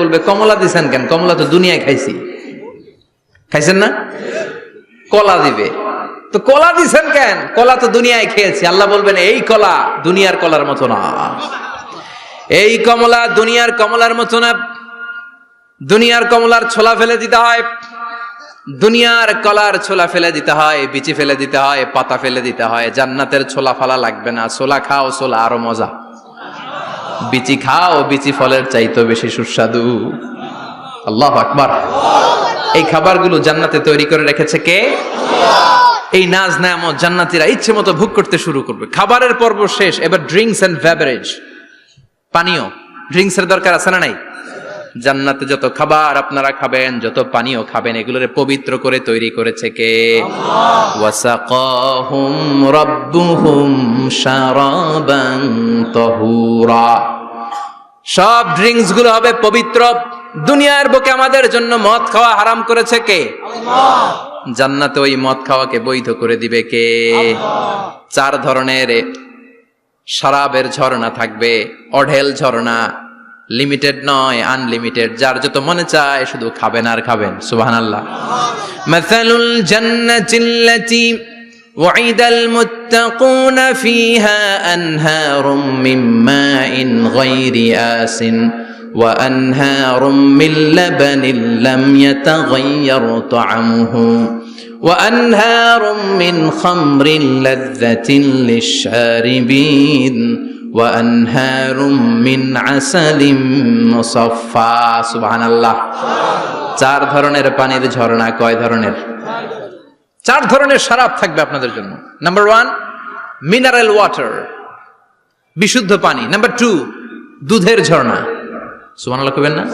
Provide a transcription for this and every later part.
বলবে, কমলা দিছেন কেন? কমলা তো দুনিয়ায় খাইছি। খাইছেন না? কলা দিবে। তো কলা দিছেন কেন? কলা তো দুনিয়ায় খেয়েছি। আল্লাহ বলবেন, এই কলা দুনিয়ার কলার মতো না। এই কমলা দুনিয়ার কমলার মতো না। দুনিয়ার কমলার ছোলা ফেলে দিতে হয়। দুনিয়ার কলার ছোলা ফেলে দিতে হয়, বিচি ফেলে দিতে হয়, পাতা ফেলে দিতে হয়। জান্নাতের ছোলা ফালা লাগবে না। ছোলা খাও, ছোলা আরও মজা। বিচি খাও, বিচি ফলের চাইতো বেশি সুস্বাদু। আল্লাহ আকবার। এই খাবারগুলো জান্নাতে তৈরি করে রেখেছে কে? এই নাজ নামত জান্নাতিরা ইচ্ছে মতো ভোগ করতে শুরু করবে। খাবারের পর্ব শেষ, এবার ড্রিঙ্কস এন্ড বেভারেজ। পানীয় ড্রিঙ্কস এর দরকার আছে না নাই? জান্নাতে যত খাবার আপনারা খাবেন, যত পানীয় খাবেন, এগুলোরে পবিত্র করে তৈরি করেছে কে? ওয়াসাকাহুম রাব্বুহুম শারাবান তাহুরা। সব ড্রিঙ্কসগুলো হবে পবিত্র। দুনিয়ার বুকে আমাদের জন্য মদ খাওয়া হারাম করেছে কে? জান্নাতে ওই মদ খাওয়াকে বৈধ করে দিবে কে? চার ধরনের শরাবের ঝর্ণা থাকবে অঢেল ঝর্ণা লিমিটেড নয় আনলিমিটেড যার যত মনে চায় শুধু খাবেন আর খাবেন সুবাহান আল্লাহ। মাসালুল জান্নাতিল্লাতি وعد المتقون فيها أنهار من ماء غير آس وأنهار من لبن لم يتغير طعمه وأنهار من خمر لذة للشاربين وأنهار من عسل مصفى سبحان الله চার ধরনের পানির ঝর্ণা কয় ধরনের চার ধরনের শরাব থাকবে আপনাদের জন্য। নাম্বার ওয়ান মিনারেল ওয়াটার বিশুদ্ধ পানি। নাম্বার টু দুধের ঝর্ণা। সুবহানাল্লাহ কবেন না?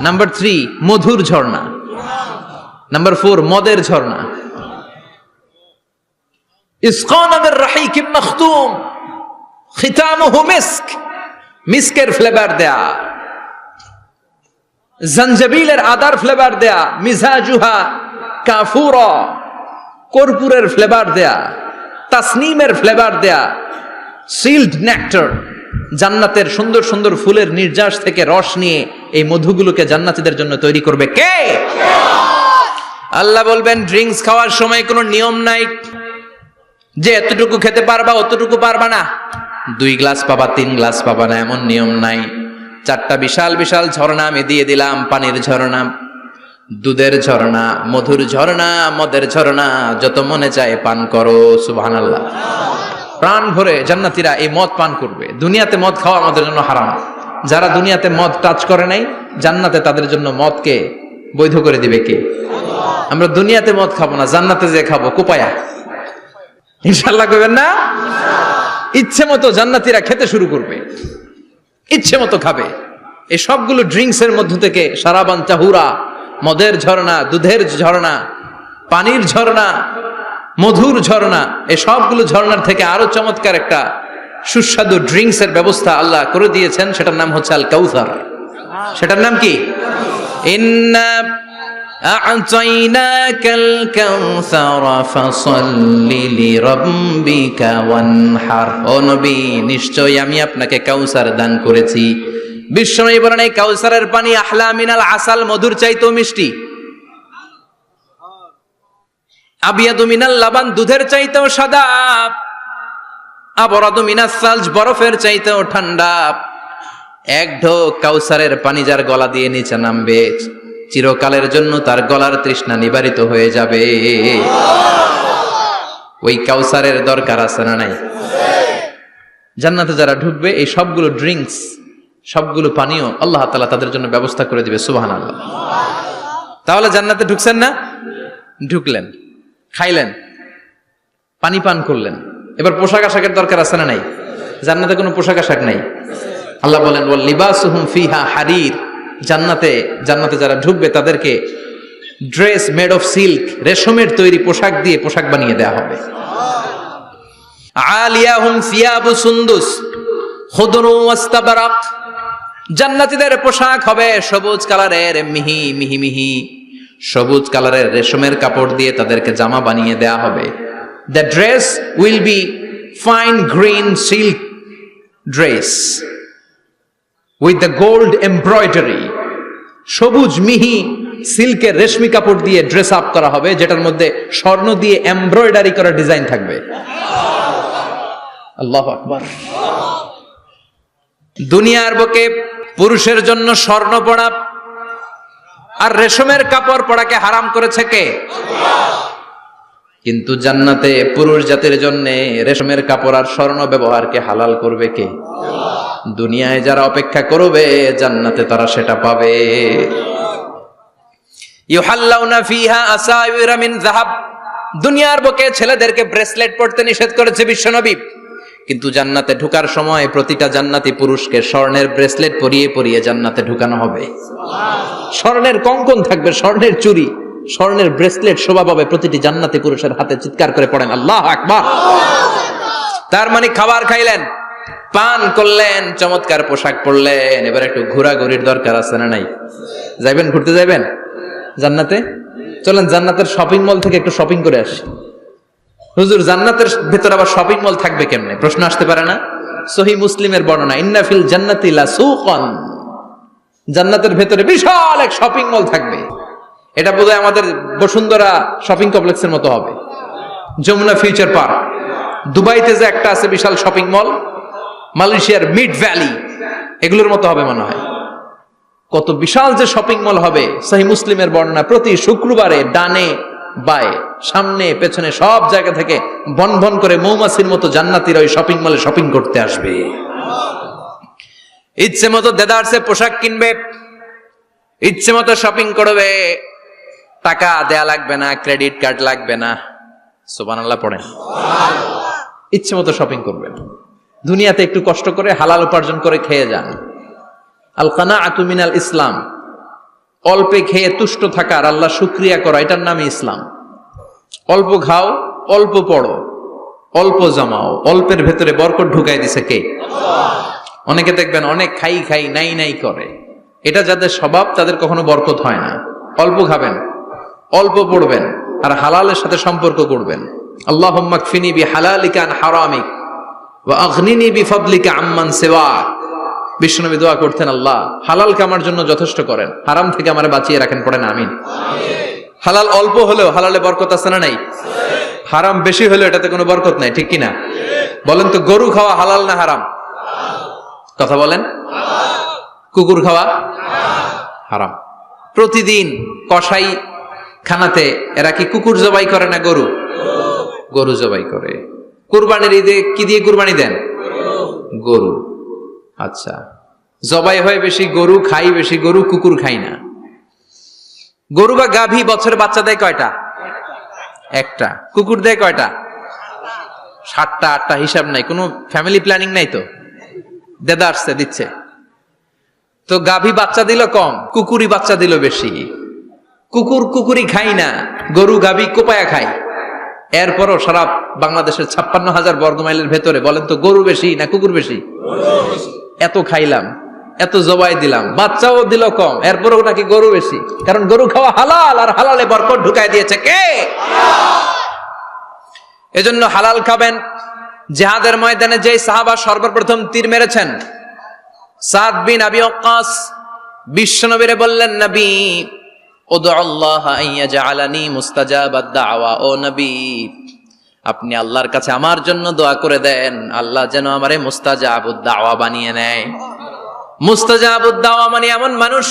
নাম্বার থ্রি মধুর ঝর্ণা। নাম্বার ফোর মদের ঝর্ণা। ইসকানের রাহিকিম মখতুম খিতামুহু মিস্ক, মিস্কের ফ্লেভার দেয়া। জঞ্জবিলের আদার ফ্লেভার দেয়া, মিজাজুহা, কাফুর। কর্পূরের ফ্লেভার দেয়া, তাসনিমের ফ্লেভার দেয়া সিল্ড নেক্টার জান্নাতের সুন্দর সুন্দর ফুলের নির্যাস থেকে রস নিয়ে এই মধুগুলোকে জান্নাতীদের জন্য তৈরি করবে কে? আল্লাহ বলবেন ড্রিঙ্কস খাওয়ার সময় কোনো নিয়ম নাই। যে এতটুকু খেতে পারবা, অতটুকু পারবা না। দুই গ্লাস পাবা, তিন গ্লাস পাবা না, এমন নিয়ম নাই। চারটা বিশাল বিশাল ঝর্ণা আমি দিয়ে দিলাম, পানির ঝর্ণা। দুধের ঝর্ণা, মধুর ঝর্ণা, মদের ঝর্ণা, যত মনে চায় পান করো সুবহান আল্লাহ প্রাণ ভরে জান্নাতীরা এই মদ পান করবে। দুনিয়াতে মদ খাওয়া আমাদের জন্য হারাম। যারা দুনিয়াতে মদ টাচ করে নাই, জান্নাতে তাদের জন্য মদকে বৈধ করে দিবে কে? আমরা দুনিয়াতে মদ খাব না, জান্নাতে যে খাব, কোপায়া। ইনশাল্লাহ কইবেন না? ইচ্ছে মতো জান্নাতীরা খেতে শুরু করবে। ইচ্ছে মতো খাবে। এই সবগুলো ড্রিঙ্কস এর মধ্য থেকে সারাবান চাহুরা মদের ঝর্ণা, দুধের ঝর্ণা, পানির ঝর্ণা, মধুর ঝর্ণা এই সবগুলো ঝর্ণার থেকে আরও চমৎকার একটা সুস্বাদু ড্রিঙ্কসের ব্যবস্থা আল্লাহ করে দিয়েছেন। সেটার নাম হচ্ছে আল কৌসার সেটার নাম কি? নিশ্চয় আমি আপনাকে কাউসার দান করেছি। বিশ্বনবী বলেন, এই কাউসারের পানি আহলা মিনাল আসাল, মধুর চাইতেও মিষ্টি। আবিয়াদু মিনাল লাবান, দুধের চাইতেও সাদা। আবরাদু মিনাস সালজ, বরফের চাইতেও ঠান্ডা। এক ঢোক কাউসারের পানি যার গলা দিয়ে নিচে নামবে, চিরকালের জন্য তার গলার তৃষ্ণা নিবারিত হয়ে যাবে। ওই কাউসারের দরকার আছে না নাই? জান্নাতে যারা ঢুকবে, এই সবগুলো ড্রিঙ্কস সবগুলো পানীয় আল্লাহ তালা তাদের জন্য ব্যবস্থা করে দিবে সুবাহান আল্লাহ তাহলে জান্নাতে ঢুকছেন না? ঢুকলেন, খাইলেন, পানি পান করলেন। এবার পোশাক আশাকের দরকার আছে না নাই? জান্নাতে কোনো পোশাক আশাক নাই? আল্লাহ বলেন বল লিবাসুহুম ফিহা হারির। জান্নাতে জান্নাতে যারা ঢুকবে তাদেরকে ড্রেস মেড অফ সিল্ক, রেশমের তৈরি পোশাক দিয়ে পোশাক বানিয়ে দেওয়া হবে। আলিয়া আলিয়াহুম সিয়াবু সুন্দুস খুদরু ওয়াস্তাবারাক। জান্নাতীদের পোশাক হবে সবুজ কালারের মিহি মিহি মিহি। সবুজ কালারের রেশমের কাপড় দিয়ে তাদেরকে জামা বানিয়ে দেয়া হবে। The dress will be fine green silk dress with the gold embroidery সবুজ মিহি সিল্কের রেশমি কাপড় দিয়ে ড্রেস আপ করা হবে, যেটার মধ্যে স্বর্ণ দিয়ে এমব্রয়ডারি করা ডিজাইন থাকবে। আল্লাহ আকবার। দুনিয়ার বুকে পুরুষের জন্য স্বর্ণ পড়া আর রেশমের কাপড় পড়াকে হারাম করেছে কে? কিন্তু জান্নাতে পুরুষ জাতির জন্য রেশমের কাপড় আর স্বর্ণ ব্যবহারকে হালাল করবে কে? দুনিয়ায় যারা অপেক্ষা করবে, জান্নাতে তারা সেটা পাবে। দুনিয়ার বুকে ছেলেদেরকে ব্রেসলেট পড়তে নিষেধ করেছে বিশ্বনবী কিন্তু জান্নাতে ঢুকার সময় প্রতিটা জান্নাতি পুরুষকে স্বর্ণের ব্রেসলেট পরিয়ে পরিয়ে জান্নাতে ঢুকানো হবে। স্বর্ণের কঙ্কন থাকবে, স্বর্ণের চুরি স্বর্ণের ব্রেসলেট শোভা পাবে প্রতিটি জান্নাতি পুরুষের হাতে। চিৎকার করে পড়েন, আল্লাহ আকবার! তার মানে খাবার খাইলেন, পান করলেন, চমৎকার পোশাক পরলেন। এবার একটু ঘোরাঘুরির দরকার আছে না নাই? যাইবেন, ঘুরতে যাইবেন? জান্নাতে? চলেন, জান্নাতের শপিং মল থেকে একটু শপিং করে আসি। হুজুর, জান্নাতের ভেতর আবার শপিং মল থাকবে কেমনে? প্রশ্ন আসতে পারে না? সহি মুসলিমের বর্ণনা ইন্নাফিল জান্নাতি লা সুকন জান্নাতের ভেতরে বিশাল এক শপিং মল থাকবে। এটা বোধহয় আমাদের বসুন্ধরা শপিং কমপ্লেক্সের মতো হবে। যমুনা ফিউচার পার্ক দুবাইতে যে একটা আছে বিশাল শপিং মল মালয়েশিয়ার মিড ভ্যালি এগুলোর মতো হবে মনে হয়। কত বিশাল যে শপিং মল হবে, সহি মুসলিমের বর্ণনা, প্রতি শুক্রবারে ডানে বায়ে সামনে, পেছনে সব জায়গা থেকে বন বন করে মৌমাছির মতো জান্নাতির ওই শপিং মলে শপিং করতে আসবে। ইচ্ছে মতো দেদারসে পোশাক কিনবে, ইচ্ছে মতো শপিং করবে, টাকা দেয়া লাগবে না ক্রেডিট কার্ড লাগবে না। সোবানাল্লাহ পড়েন। ইচ্ছে মতো শপিং করবেন। দুনিয়াতে একটু কষ্ট করে হালাল উপার্জন করে খেয়ে যান। আল কানা আতুমিনাল ইসলাম। অল্পে খেয়ে তুষ্ট থাকার, আল্লাহ শুক্রিয়া করা, এটার নামই ইসলাম। অল্প খাও, অল্প পড়ো, অল্প জমাও, অল্পের ভেতরে বরকত ঢুকাই দিছে কে? অনেকে দেখবেন অনেক খাই খাই, নাই নাই করে। এটা যাদের স্বভাব, তাদের কখনো বরকত হয় না। অল্প খাবেন, অল্প পড়বেন, আর হালালের সাথে সম্পর্ক করবেন আল্লাহ ফিনি বি হালালিকা আন হারামিক, ওয়া আগনিনি বি ফাদলিকা আম্মান সেওয়া বিশ্বনবী দোয়া করতেন, আল্লাহ হালাল কামার জন্য যথেষ্ট করেন। হারাম থেকে আমার বাঁচিয়ে রাখেন, পড়েন, আমিন। হালাল অল্প হলেও হালালে বরকত আছে না নাই? হারাম বেশি হলেও এটাতে কোনো বরকত নাই, ঠিক কিনা? বলেন তো, গরু খাওয়া হালাল না হারাম? কথা বলেন। কুকুর খাওয়া হারাম। প্রতিদিন কসাই খানাতে এরা কি কুকুর জবাই করে না গরু? গরু জবাই করে। কুরবানির ঈদে কি দিয়ে কুরবানি দেন? গরু। আচ্ছা। জবাই হয় বেশি, গরু খাই বেশি, গরু কুকুর খাই না। গরু বা গাভী বছরে বাচ্চা দেয় কয়টা? একটা। কুকুর দেয় কয়টা? সাতটা, আটটা, হিসাব নাই। কোনো ফ্যামিলি প্ল্যানিং নাই তো? দেদা আসছে, দিচ্ছে। তো গাভী বাচ্চা দিল কম কুকুরি বাচ্চা দিল বেশি। কুকুর কুকুরি খাই না, গরু গাভী কোপায়া খাই এরপরও সারা বাংলাদেশের ছাপ্পান্ন হাজার বর্গমাইলের ভেতরে বলেন তো গরু বেশি না কুকুর বেশি? এত খাইলাম, এত জবাই দিলাম, বাচ্চাও দিল কম, এরপরও নাকি গরু বেশি? কারণ গরু খাওয়া হালাল আর হালালে বরকত ঢুকাই দিয়েছে কে? এজন্য হালাল খাবেন। জেহাদের ময়দানে যে সাহাবা সর্বপ্রথম তীর মেরেছেন, সাদ বিন আবি ওয়াক্কাস বিশ্বনবীরে বললেন, নবী ওদু আল্লাহ আলানি মুস্তাজাবাদ দাওয়া, ও নবী আপনি আল্লাহর কাছে আমার জন্য দোয়া করে দেন, আল্লাহ যেন আমারে মুস্তাজাবুদ দাওয়া বানিয়ে নেয়। মুস্তাজাবুদ দাওয়া মানে এমন মানুষ,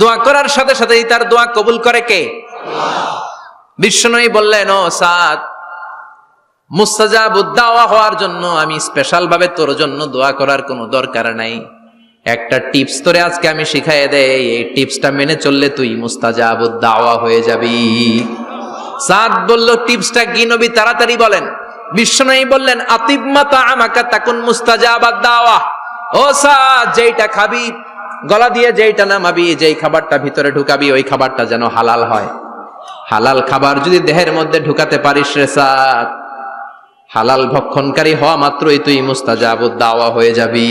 দোয়া করার সাথে সাথেই তার দোয়া কবুল করে কে? বিশ্বনবী বললেন, ও সাদ মুস্তাজাবুদ দাওয়া হওয়ার জন্য আমি স্পেশাল ভাবে তোর জন্য দোয়া করার কোনো দরকার নাই। একটা টিপস তোরে আজকে আমি শিখাই দেই, এই টিপসটা মেনে চললে তুই মুস্তাজাবুদ দাওয়া হয়ে যাবি। সাদ বলল, টিপসটা কি নবী তাড়াতাড়ি বলেন? বিশ্বনবী বললেন আতিবমাতা আমাকা তাকুন মুস্তাজাবাদ দাওয়া। ও সাদ, যেইটা খাবি, গলা দিয়ে যেইটা নামাবি, যেই খাবারটা ভিতরে ঢুকাবি, ওই খাবারটা যেন হালাল হয়। হালাল খাবার যদি দেহের মধ্যে ঢুকাতে পারিস রে সাদ, হালাল ভক্ষণকারী হওয়া মাত্রই তুই মুস্তাজাবুদ দাওয়া হয়ে যাবি।